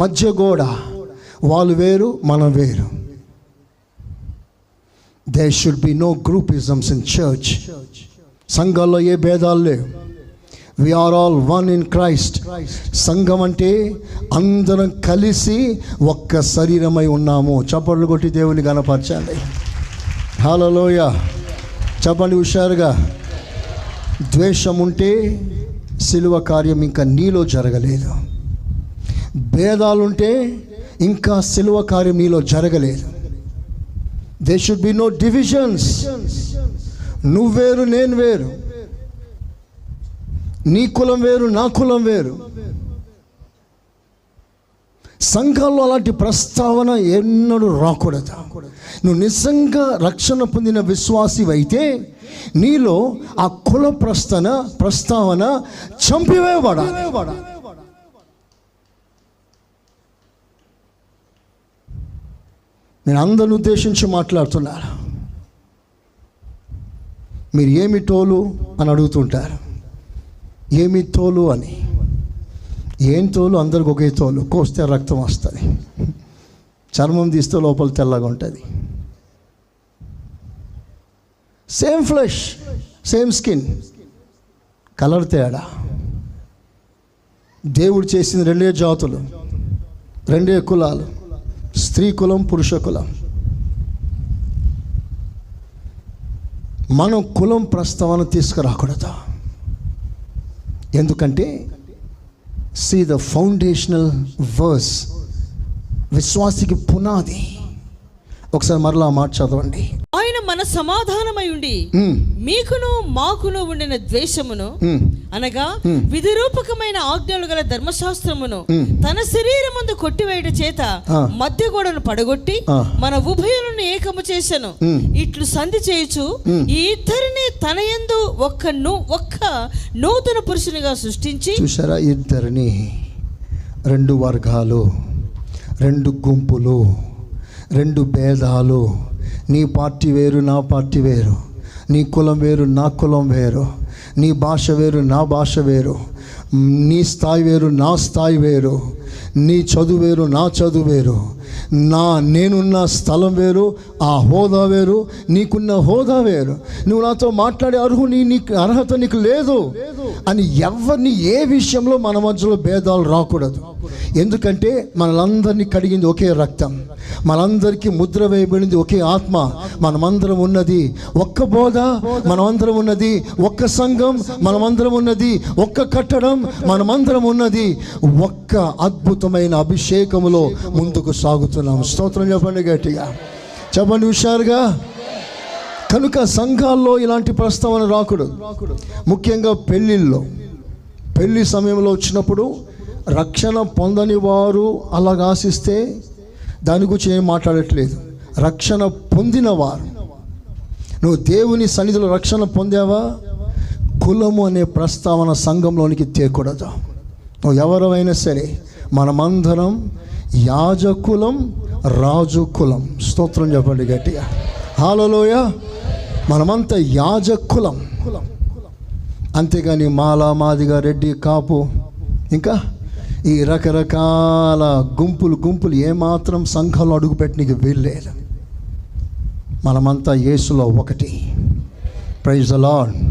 మధ్య గోడ వాళ్ళు వేరు మనం వేరు. They should be no groupisms in church సంఘాల్లో ఏ భేదాలు లేవు. Are all one in Christ సంఘం అంటే అందరం కలిసి ఒక్క శరీరమై ఉన్నాము. చప్పట్లు కొట్టి దేవుని కనపరచాలి హలోయ చెప్పండి హుషారుగా. ద్వేషం ఉంటే సిలువ కార్యం ఇంకా నీలో జరగలేదు. భేదాలుంటే ఇంకా సిలువ కార్యం నీలో జరగలేదు. They should be no divisions నువ్వు వేరు నేను వేరు నీ కులం వేరు నా కులం వేరు. సంఘాల్లో అలాంటి ప్రస్తావన ఎన్నడూ రాకూడదు. నువ్వు నిజంగా రక్షణ పొందిన విశ్వాసివైతే నీలో ఆ కుల ప్రస్తన ప్రస్తావన చంపివేయబడాలి. నేను అందరిని ఉద్దేశించి మాట్లాడుతున్నాను. మీరు ఏమి తోలు అని అడుగుతుంటారు. ఏమి తోలు అని? ఏం తోలు? అందరికి ఒకే తోలు. కోస్తే రక్తం వస్తుంది. చర్మం తీస్తే లోపల తెల్లగా ఉంటుంది. Same flesh same skin colour తేడా? దేవుడు చేసిన రెండే జాతులు రెండే కులాలు. స్త్రీ కులం పురుష కులం. మనం కులం ప్రస్తావన తీసుకురాకూడదు? ఎందుకంటే సి ద ఫౌండేషనల్ వర్స్ విశ్వాసికి పునాది. ఒకసారి మరలా మాట చదవండి. ఆయన మన సమాధానమై ఉండి మ్మ్. మీకును మాకును ఉండిన ద్వేషమును మ్మ్. అనగా విధిరూపకమైన ఆజ్ఞలు గల ధర్మశాస్త్రమును తన శరీరమందు కొట్టివేయట చేత. మధ్య గోడను పడగొట్టి. మన ఉభయులను ఏకము చేసెను. మ్మ్. ఇట్లు సంధి చేయుచు ఈ ఇద్దరిని తన యందు ఒక్క ఒక్క నూతన పురుషునిగా సృష్టించి చూసారా ఇద్దరిని? రెండు వర్గాలు రెండు గుంపులు రెండు భేదాలు. నీ పార్టీ వేరు నా పార్టీ వేరు. నీ కులం వేరు నా కులం వేరు. నీ భాష వేరు నా భాష వేరు. నీ స్థాయి వేరు నా స్థాయి వేరు. నీ చదువు వేరు నా చదువు వేరు. నా నేనున్న స్థలం వేరు ఆ హోదా వేరు నీకున్న హోదా వేరు. నువ్వు నాతో మాట్లాడే అర్హుని నీకు అర్హత నీకు లేదు అని ఎవరిని ఏ విషయంలో మన మధ్యలో భేదాలు రాకూడదు. ఎందుకంటే మనలందరినీ కడిగింది ఒకే రక్తం. మనందరికీ ముద్ర వేయబడింది ఒకే ఆత్మ. మనమందరం ఉన్నది ఒక్క బోధ మనమందరం ఉన్నది ఒక్క సంఘం మనమందరం ఉన్నది ఒక్క కట్టడం మనమందరం ఉన్నది ఒక్క అద్భుతమైన అభిషేకములో ముందుకు సాగు సాగుతున్నాం స్తోత్రం చెప్పండి గట్టిగా. చెప్పండి హుషారుగా. కనుక సంఘాల్లో ఇలాంటి ప్రస్తావన రాకూడదు. ముఖ్యంగా పెళ్ళిళ్ళలో. పెళ్ళి సమయంలో వచ్చినప్పుడు రక్షణ పొందని వారు అలాగ ఆశిస్తే దాని గురించి ఏం మాట్లాడట్లేదు. రక్షణ పొందిన వారు. నువ్వు దేవుని సన్నిధిలో రక్షణ పొందావా? కులము అనే ప్రస్తావన సంఘంలోనికి తేకూడదు నువ్వు ఎవరైనా సరే మనమందరం యాజకులం రాజు కులం స్తోత్రం చెప్పండి గట్టిగా. హాలలోయ. మనమంతా యాజకులం. అంతేగాని మాల మాదిగా రెడ్డి కాపు ఇంకా ఈ రకరకాల గుంపులు గుంపులు ఏమాత్రం సంఘంలో అడుగుపెట్టినకి వీల్లేదు. మనమంతా యేసులో ఒకటి. ప్రైజ్ అలాడ్